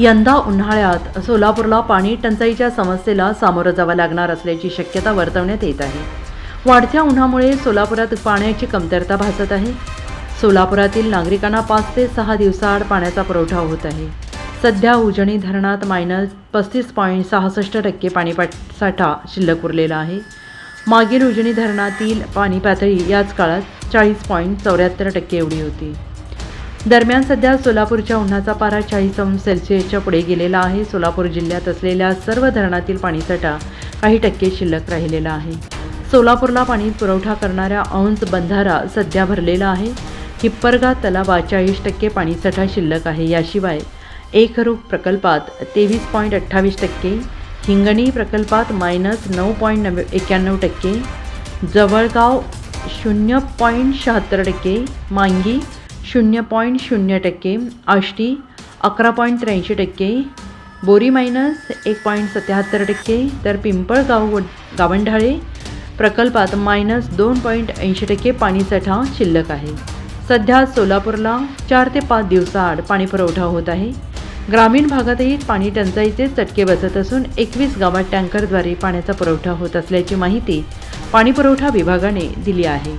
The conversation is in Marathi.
यंदा उन्हाळ्यात सोलापूरला पाणी टंचाईच्या समस्येला सामोरं जावं लागणार असल्याची शक्यता वर्तवण्यात येत आहे. वाढत्या उन्हामुळे सोलापुरात पाण्याची कमतरता भासत आहे. सोलापुरातील नागरिकांना पाच ते सहा दिवसाआड पाण्याचा पुरवठा होत आहे. सध्या उजनी धरणात मायनस पस्तीस पॉईंट सहासष्ट टक्के पाणीपाट साठा शिल्लक उरलेला आहे. मागील उजनी धरणातील पाणी पातळी याच काळात चाळीस पॉईंट चौऱ्याहत्तर टक्के एवढी होती. दरम्यान सध्या सोलापूरच्या उन्हाचा पारा चाळीस अंश सेल्सिअसच्या पुढे गेलेला आहे. सोलापूर जिल्ह्यात असलेल्या सर्व धरणातील पाणीसाठा काही टक्के शिल्लक राहिलेला आहे. सोलापूरला पाणी पुरवठा करणाऱ्या औंज बंधारा सध्या भरलेला आहे. हिप्परगा तलावा चाळीस टक्के पाणीसाठा शिल्लक आहे. याशिवाय एकरूप प्रकल्पात तेवीस पॉईंट अठ्ठावीस टक्के हिंगणी प्रकल्पात मायनस नऊ पॉईंट नव एक्क्याण्णव टक्के जवळगाव शून्य पॉईंट शहात्तर टक्के मांगी शून्य पॉईंट शून्य टक्के आष्टी अकरा पॉईंट त्र्याऐंशी टक्के बोरी मायनस एक पॉईंट सत्याहत्तर टक्के तर पिंपळगाव गावंढाळे प्रकल्पात मायनस दोन पॉईंट ऐंशी टक्के पाणीसाठा शिल्लक आहे. सध्या सोलापूरला चार ते पाच दिवसाआड पाणी पुरवठा होत आहे. ग्रामीण भागातही पाणी टंचाईचे चटके बसत असून एकवीस गावात टँकरद्वारे पाण्याचा पुरवठा होत असल्याची माहिती पाणीपुरवठा विभागाने दिली आहे.